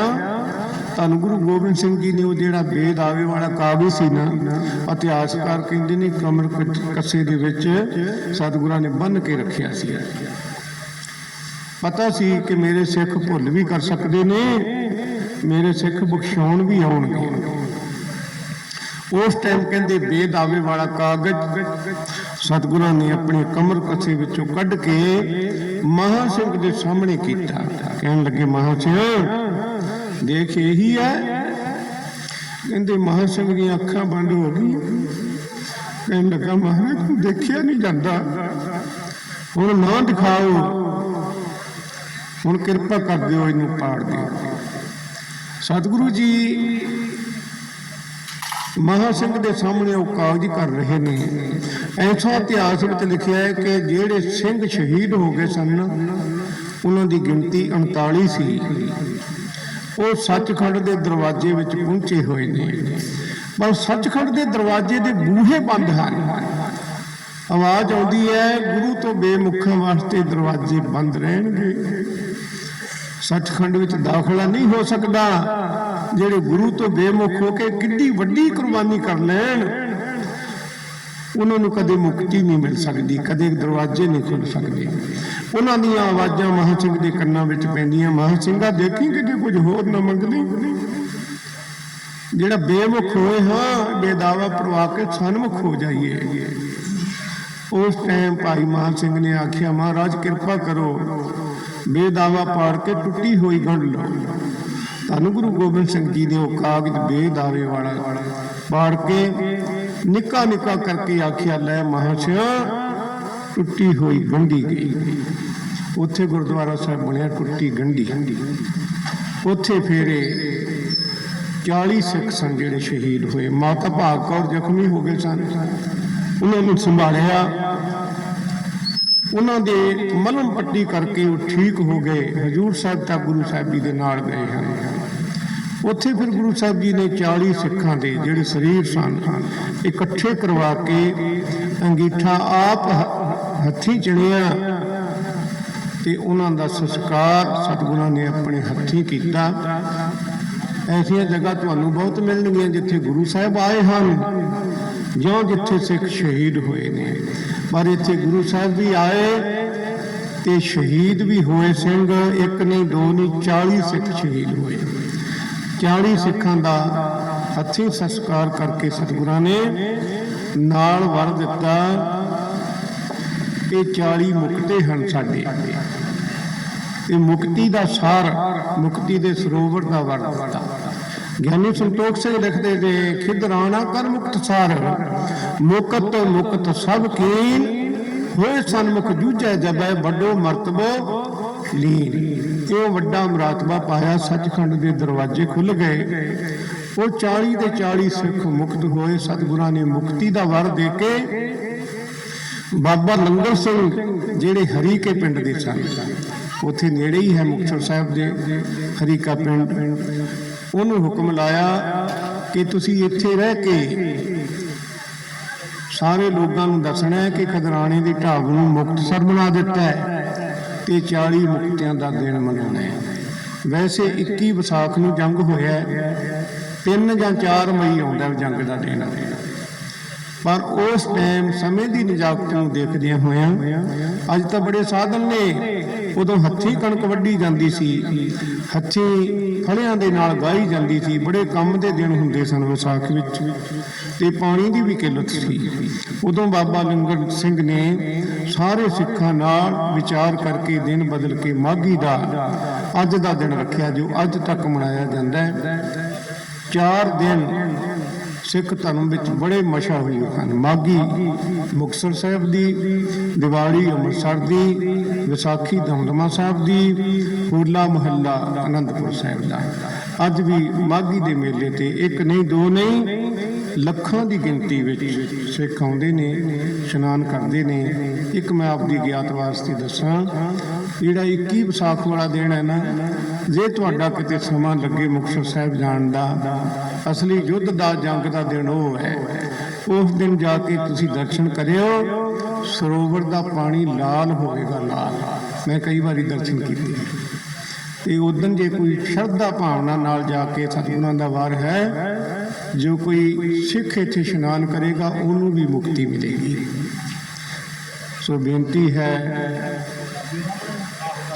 ਧੰਨ ਗੁਰੂ ਗੋਬਿੰਦ ਸਿੰਘ ਜੀ ਨੇ ਉਹ ਜਿਹੜਾ ਬੇਦ ਆਵੇ ਵਾਲਾ ਕਾਬੂ ਸੀ ਨਾ ਇਤਿਹਾਸਕਾਰ ਕਹਿੰਦੇ ਨੇ ਕਮਰ ਕੱਟ- ਕੱਸੇ ਦੇ ਵਿੱਚ ਸਤਿਗੁਰਾਂ ਨੇ ਬੰਨ ਕੇ ਰੱਖਿਆ ਸੀ। ਪਤਾ ਸੀ ਕਿ ਮੇਰੇ ਸਿੱਖ ਭੁੱਲ ਵੀ ਕਰ ਸਕਦੇ ਨੇ, ਮੇਰੇ ਸਿੱਖ ਬਖਸ਼ਾਉਣ ਵੀ ਆਉਣਗੇ। ਉਸ ਟਾਈਮ ਕਹਿੰਦੇ ਬੇਦ ਵਾਲਾ ਕਾਗਜ਼ ਸਤਿਗੁਰਾਂ ਨੇ ਆਪਣੇ ਕਮਰ ਕੱਸੇ ਵਿੱਚੋਂ ਕੱਢ ਕੇ ਮਹਾ ਸਿੰਘ ਦੇ ਸਾਹਮਣੇ ਕੀਤਾ। ਕਹਿਣ ਲੱਗੇ, ਮਹਾ ਸਿੰਘ, ਦੇਖ ਇਹੀ ਹੈ? ਕਹਿੰਦੇ, ਮਹਾ ਸਿੰਘ ਦੀਆਂ ਅੱਖਾਂ ਬੰਦ ਹੋ ਗਈਆਂ। ਕਹਿਣ ਲੱਗਾ, ਮਹਾਰਾਜ ਦੇਖਿਆ ਨਹੀਂ ਜਾਂਦਾ। ਹੁਣ ਨਾ ਦਿਖਾਓ। ਹੁਣ ਕਿਰਪਾ ਕਰ ਦਿਓ ਇਹਨੂੰ ਪਾੜ ਦਿਓ ਸਤਿਗੁਰੂ ਜੀ ਮਹਾ ਸਿੰਘ ਦੇ ਸਾਹਮਣੇ ਉਹ ਕਾਗਜ਼ ਕਰ ਰਹੇ ਨੇ। ਐਸਾ ਇਤਿਹਾਸ ਵਿੱਚ ਲਿਖਿਆ ਹੈ ਕਿ ਜਿਹੜੇ ਸਿੰਘ ਸ਼ਹੀਦ ਹੋ ਗਏ ਸਨ, ਉਹਨਾਂ ਦੀ ਗਿਣਤੀ 39 ਸੀ। ਉਹ ਸੱਚਖੰਡ ਦੇ ਦਰਵਾਜ਼ੇ ਵਿੱਚ ਪਹੁੰਚੇ ਹੋਏ ਨੇ। ਪਰ ਸੱਚਖੰਡ ਦੇ ਦਰਵਾਜ਼ੇ ਦੇ ਬੂਹੇ ਬੰਦ ਹਨ। ਆਵਾਜ਼ ਆਉਂਦੀ ਹੈ, ਗੁਰੂ ਤੋਂ ਬੇਮੁਖਾਂ ਵਾਸਤੇ ਦਰਵਾਜ਼ੇ ਬੰਦ ਰਹਿਣਗੇ। ਸੱਚਖੰਡ ਵਿੱਚ ਦਾਖਲਾ ਨਹੀਂ ਹੋ ਸਕਦਾ। ਜਿਹੜੇ ਗੁਰੂ ਤੋਂ ਬੇਮੁਖ ਹੋ ਕੇ ਕਿੰਨੀ ਵੱਡੀ ਕੁਰਬਾਨੀ ਕਰ ਲੈਣ, ਉਹਨਾਂ ਨੂੰ ਕਦੇ ਮੁਕਤੀ ਨਹੀਂ ਮਿਲ ਸਕਦੀ, ਕਦੇ ਦਰਵਾਜ਼ੇ ਨਹੀਂ ਖੁੱਲ ਸਕਦੇ। ਉਹਨਾਂ ਦੀਆਂ ਆਵਾਜ਼ਾਂ ਮਹਾਂ ਸਿੰਘ ਦੇ ਕੰਨਾਂ ਵਿੱਚ ਪੈਂਦੀਆਂ। ਮਹਾਂ ਸਿੰਘਾ ਦੇਖੀ ਕਿ ਜੇ ਕੁਝ ਹੋਰ ਨਾ ਮੰਗ ਜਿਹੜਾ ਬੇਮੁਖ ਹੋਏ ਹਾਂ, ਬੇਦਾਵਾ ਪ੍ਰਵਾ ਕੇ ਸਨਮੁਖ ਹੋ ਜਾਈਏ। ਉਸ ਟਾਈਮ ਭਾਈ ਮਾਨ ਸਿੰਘ ਨੇ ਆਖਿਆ, ਮਹਾਰਾਜ, ਕਿਰਪਾ ਕਰੋ। ਬੇਦਾਵਾ ਪਾੜ ਕੇ ਟੁੱਟੀ ਹੋਈ ਗੰਢ ਲਓ ਧੰਨ ਗੁਰੂ ਗੋਬਿੰਦ ਸਿੰਘ ਜੀ ਦੇ ਉਹ ਕਾਗਜ਼ ਬੇਦਾਵੇ ਵਾਲਾ ਪਾੜ ਕੇ ਨਿੱਕਾ ਨਿੱਕਾ ਕਰਕੇ ਆਖਿਆ, ਲੈ ਮਹਾਸ਼ਯ ਟੁੱਟੀ ਹੋਈ ਗੰਢੀ ਗਈ। ਉੱਥੇ ਗੁਰਦੁਆਰਾ ਸਾਹਿਬ ਬਣਿਆ, ਟੁੱਟੀ ਗੰਢੀ। ਉੱਥੇ ਫੇਰੇ 40 ਸਿੱਖ ਸਨ ਜਿਹੜੇ ਸ਼ਹੀਦ ਹੋਏ। ਮਾਤਾ ਭਾਗ ਕੌਰ ਜ਼ਖਮੀ ਹੋ ਗਏ ਸਨ। ਉਹਨਾਂ ਨੂੰ ਸੰਭਾਲਿਆ। ਉਹਨਾਂ ਦੇ ਮਲਮ ਪੱਟੀ ਕਰਕੇ ਉਹ ਠੀਕ ਹੋ ਗਏ। ਹਜੂਰ ਸਾਹਿਬ ਤਾਂ ਗੁਰੂ ਸਾਹਿਬ ਜੀ ਦੇ ਨਾਲ ਗਏ ਹਨ। ਉੱਥੇ ਫਿਰ ਗੁਰੂ ਸਾਹਿਬ ਜੀ ਨੇ 40 ਸਿੱਖਾਂ ਦੇ ਜਿਹੜੇ ਸਰੀਰ ਸਨ, ਇਕੱਠੇ ਕਰਵਾ ਕੇ ਅੰਗੀਠਾ ਆਪ ਹ- ਹੱਥੀਂ ਚਿਣਿਆ ਤੇ ਉਹਨਾਂ ਦਾ ਸੰਸਕਾਰ ਸਤਿਗੁਰਾਂ ਨੇ ਆਪਣੇ ਹੱਥੀਂ ਕੀਤਾ। ਐਸੀਆਂ ਜਗ੍ਹਾ ਤੁਹਾਨੂੰ ਬਹੁਤ ਮਿਲਣਗੀਆਂ ਜਿੱਥੇ ਗੁਰੂ ਸਾਹਿਬ ਆਏ ਹਨ, ਜਾਂ ਜਿੱਥੇ ਸਿੱਖ ਸ਼ਹੀਦ ਹੋਏ ਨੇ। ਪਰ ਇੱਥੇ ਗੁਰੂ ਸਾਹਿਬ ਵੀ ਆਏ ਤੇ ਸ਼ਹੀਦ ਵੀ ਹੋਏ ਸਿੰਘ, ਇੱਕ ਨਹੀਂ, ਦੋ ਨਹੀਂ 40 ਸਿੱਖ ਸ਼ਹੀਦ ਹੋਏ। 40 ਸਿੱਖਾਂ ਦਾ ਹੱਥੀਂ ਸੰਸਕਾਰ ਕਰਕੇ ਸਤਿਗੁਰਾਂ ਨੇ ਨਾਲ ਵਰ ਦਿੱਤਾ। ਇਹ 40 ਮੁਕਤੇ ਹਨ ਸਾਡੇ। ਇਹ ਮੁਕਤੀ ਦਾ ਸਾਰ, ਮੁਕਤੀ ਦੇ ਸਰੋਵਰ ਦਾ ਵਰ ਦਿੱਤਾ। ਗਿਆਨੀ ਸੰਤੋਖ ਸਿੰਘ ਲਿਖਦੇ ਨੇ, ਖਿਦਰਾਣਾ ਕਰ ਮੁਕਤ ਸਾਰ। ਮੁਕਤ ਮੁਕਤ ਸਭ ਕੀਨ। ਹੋਏ ਸਨਮੁਖ ਜੂਝੈ ਜਬੈ ਵੱਡੋ ਮਰਤਬੋ ਲੀਨ। ਇਹ ਵੱਡਾ ਮਰਾਤਬਾ ਪਾਇਆ ਸੱਚਖੰਡ ਦੇ ਦਰਵਾਜ਼ੇ ਖੁੱਲ ਗਏ। ਉਹ 40 ਦੇ 40 ਸਿੱਖ ਮੁਕਤ ਹੋਏ ਸਤਿਗੁਰਾਂ ਨੇ ਮੁਕਤੀ ਦਾ ਵਰ ਦੇ ਕੇ ਬਾਬਾ ਲੰਗਰ ਸਿੰਘ, ਜਿਹੜੇ ਹਰੀਕੇ ਪਿੰਡ ਦੇ ਸਨ। ਉੱਥੇ ਨੇੜੇ ਹੀ ਹੈ ਮੁਕਤਸਰ ਸਾਹਿਬ ਦੇ ਹਰੀਕਾ ਪਿੰਡ। ਉਹਨੂੰ ਹੁਕਮ ਲਾਇਆ ਕਿ ਤੁਸੀਂ ਇੱਥੇ ਰਹਿ ਕੇ ਸਾਰੇ ਲੋਕਾਂ ਨੂੰ ਦੱਸਣਾ ਹੈ ਕਿ ਖਦਰਾਣੇ ਦੀ ਢਾਬ ਨੂੰ ਮੁਕਤਸਰ ਬਣਾ ਦਿੱਤਾ ਹੈ ਤੇ 40 ਮੁਕਤਿਆਂ ਦਾ ਦਿਨ ਮਨਾਉਣਾ ਹੈ। ਵੈਸੇ 21 ਵਿਸਾਖ ਨੂੰ ਜੰਗ ਹੋਇਆ ਹੈ। 3 ਜਾਂ 4 ਮਈ ਆਉਂਦਾ ਜੰਗ ਦਾ ਦਿਨ। ਪਰ ਉਸ ਟਾਈਮ ਸਮੇਂ ਦੀ ਨਜਾਕਤ ਨੂੰ ਦੇਖਦਿਆਂ ਹੋਇਆਂ ਅੱਜ ਤਾਂ ਬੜੇ ਸਾਧਨ ਨੇ। ਉਦੋਂ ਹੱਥੀਂ ਕਣਕ ਵੱਢੀ ਜਾਂਦੀ ਸੀ। ਹੱਥੀਂ ਫਲਿਆਂ ਦੇ ਨਾਲ ਗਾਈ ਜਾਂਦੀ ਸੀ। ਬੜੇ ਕੰਮ ਦੇ ਦਿਨ ਹੁੰਦੇ ਸਨ ਵਿਸਾਖ ਵਿੱਚ। ਤੇ ਪਾਣੀ ਦੀ ਵੀ ਕਿੱਲਤ ਸੀ। ਉਦੋਂ ਬਾਬਾ ਲੰਗਰ ਸਿੰਘ ਨੇ ਸਾਰੇ ਸਿੱਖਾਂ ਨਾਲ ਵਿਚਾਰ ਕਰਕੇ ਦਿਨ ਬਦਲ ਕੇ ਮਾਘੀ ਦਾ ਅੱਜ ਦਾ ਦਿਨ ਰੱਖਿਆ, ਜੋ ਅੱਜ ਤੱਕ ਮਨਾਇਆ ਜਾਂਦਾ ਹੈ। ਚਾਰ ਦਿਨ ਸਿੱਖ ਧਰਮ ਵਿੱਚ ਬੜੇ ਮਸ਼ਾ ਮਸ਼ਹੂਰ ਹਨ। ਮਾਗੀ ਮੁਕਤਸਰ ਸਾਹਿਬ ਦੀ, ਦੀਵਾਲੀ ਅੰਮ੍ਰਿਤਸਰ ਦੀ, ਵਿਸਾਖੀ ਦਮਦਮਾ ਸਾਹਿਬ ਦੀ, ਹੋਲਾ ਮਹੱਲਾ ਅਨੰਦਪੁਰ ਸਾਹਿਬ ਦਾ। ਅੱਜ ਵੀ ਮਾਗੀ ਦੇ ਮੇਲੇ ਤੇ ਇੱਕ ਨਹੀਂ, ਦੋ ਨਹੀਂ ਲੱਖਾਂ ਦੀ ਗਿਣਤੀ ਵਿੱਚ ਸਿੱਖ ਆਉਂਦੇ ਨੇ, ਇਸ਼ਨਾਨ ਕਰਦੇ ਨੇ। ਇੱਕ ਮੈਂ ਆਪਦੀ ਗਿਆਤ ਵਾਸਤੇ ਦੱਸਾਂ, ਜਿਹੜਾ 21 ਵਿਸਾਖ ਵਾਲਾ ਦਿਨ ਹੈ ਨਾ, ਜੇ ਤੁਹਾਡਾ ਕਿਤੇ ਸਮਾਂ ਲੱਗੇ ਮੁਕਤਸਰ ਸਾਹਿਬ ਜਾਣ ਦਾ, ਅਸਲੀ ਯੁੱਧ ਦਾ, ਜੰਗ ਦਾ ਦਿਨ ਉਹ ਹੈ। ਉਸ ਦਿਨ ਜਾ ਕੇ ਤੁਸੀਂ ਦਰਸ਼ਨ ਕਰਿਓ, ਸਰੋਵਰ ਦਾ ਪਾਣੀ ਲਾਲ ਹੋਵੇਗਾ, ਲਾਲ। ਮੈਂ ਕਈ ਵਾਰੀ ਦਰਸ਼ਨ ਕੀਤੇ। ਤੇ ਉਦੋਂ ਜੇ ਕੋਈ ਸ਼ਰਧਾ ਭਾਵਨਾ ਨਾਲ ਜਾ ਕੇ ਸਤਿਗੁਰਾਂ ਦਾ ਵਾਰ ਹੈ ਜੋ ਕੋਈ ਸਿੱਖ ਇੱਥੇ ਇਸ਼ਨਾਨ ਕਰੇਗਾ, ਉਹਨੂੰ ਵੀ ਮੁਕਤੀ ਮਿਲੇਗੀ। ਸੋ ਬੇਨਤੀ ਹੈ,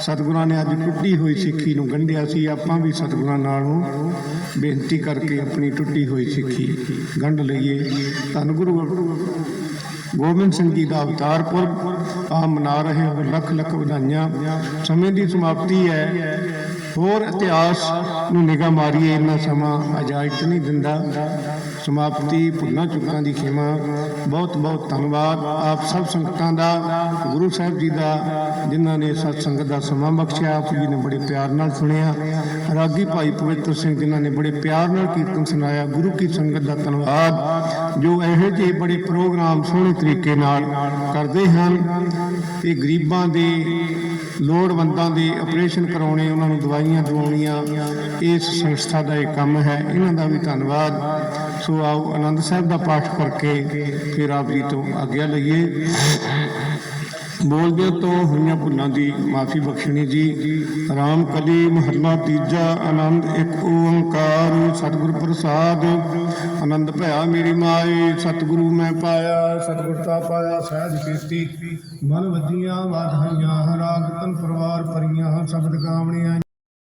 ਸਤਿਗੁਰਾਂ ਨੇ ਅੱਜ ਟੁੱਟੀ ਹੋਈ ਸਿੱਖੀ ਨੂੰ ਗੰਢਿਆ ਸੀ। ਆਪਾਂ ਵੀ ਸਤਿਗੁਰਾਂ ਨਾਲੋਂ ਬੇਨਤੀ ਕਰਕੇ ਆਪਣੀ ਟੁੱਟੀ ਹੋਈ ਸਿੱਖੀ ਗੰਢ ਲਈਏ। ਧੰਨ ਗੁਰੂ ਗੋਬਿੰਦ ਸਿੰਘ ਜੀ ਦਾ ਅਵਤਾਰ ਪੁਰਬ ਆ ਮਨਾ ਰਹੇ ਹੋ ਲੱਖ ਲੱਖ ਵਧਾਈਆਂ। ਸਮੇਂ ਦੀ ਸਮਾਪਤੀ ਹੈ। ਹੋਰ ਇਤਿਹਾਸ ਨੂੰ ਨਿਗਾਹ ਮਾਰੀਏ, ਇੰਨਾ ਸਮਾਂ ਇਜਾਜ਼ਤ ਨਹੀਂ ਦਿੰਦਾ। ਸਮਾਪਤੀ ਭੁੱਲਾਂ ਚੁੱਕਾਂ ਦੀ ਖਿਮਾ। ਬਹੁਤ ਬਹੁਤ ਧੰਨਵਾਦ ਆਪ ਸਭ ਸੰਗਤਾਂ ਦਾ, ਗੁਰੂ ਸਾਹਿਬ ਜੀ ਦਾ, ਜਿਨ੍ਹਾਂ ਨੇ ਸਤ ਸੰਗਤ ਦਾ ਸਮਾਂ ਬਖਸ਼ਿਆ, ਆਪ ਜੀ ਨੇ ਬੜੇ ਪਿਆਰ ਨਾਲ ਸੁਣਿਆ। ਰਾਗੀ ਭਾਈ ਪਵਿੱਤਰ ਸਿੰਘ ਜਿਨ੍ਹਾਂ ਨੇ ਬੜੇ ਪਿਆਰ ਨਾਲ ਕੀਰਤਨ ਸੁਣਾਇਆ, ਗੁਰੂ ਕੀ ਸੰਗਤ ਦਾ ਧੰਨਵਾਦ। ਜੋ ਇਹੋ ਜਿਹੇ ਬੜੇ ਪ੍ਰੋਗਰਾਮ ਸੋਹਣੇ ਤਰੀਕੇ ਨਾਲ ਕਰਦੇ ਹਨ ਤੇ ਗਰੀਬਾਂ ਦੇ ਲੋੜਵੰਦਾਂ ਦੇ ਆਪਰੇਸ਼ਨ ਕਰਾਉਣੇ, ਉਹਨਾਂ ਨੂੰ ਦਵਾਈਆਂ ਦਿਵਾਉਣੀਆਂ, ਇਸ ਸੰਸਥਾ ਦਾ ਇਹ ਕੰਮ ਹੈ। ਇਹਨਾਂ ਦਾ ਵੀ ਧੰਨਵਾਦ। ਸੋ ਆਓ ਆਨੰਦ ਸਾਹਿਬ ਦਾ ਪਾਠ ਕਰਕੇ ਫਿਰ ਆਪ ਜੀ ਤੋਂ ਆਗਿਆ ਲਈਏ। ਬੋਲਦੇ ਤੋਂ ਹੋਈਆਂ ਭੁੱਲਾਂ ਦੀ ਮਾਫੀ ਬਖਸ਼ਣੀ ਜੀ। ਰਾਮ ਕਲੀ ਮਹੱਲਾ ਤੀਜਾ, ਆਨੰਦ ਇੱਕ ਓੰਕਾਰ, ਸਤਿਗੁਰ ਪ੍ਰਸਾਦ। ਆਨੰਦ ਭਇਆ ਮੇਰੀ ਮਾਈ ਸਤਿਗੁਰੂ ਮੈਂ ਪਾਇਆ ਸਤਿਗੁਰਤਾ ਪਾਇਆ ਸਹਿਜ ਕੀਤੀ ਮਨ ਵੱਜੀਆਂ ਵਾਧਾਈਆਂ ਰਾਗ ਤਨ ਪਰਵਾਰ ਪਰੀਆਂ ਸ਼ਬਦ ਗਾਵਣੀਆਂ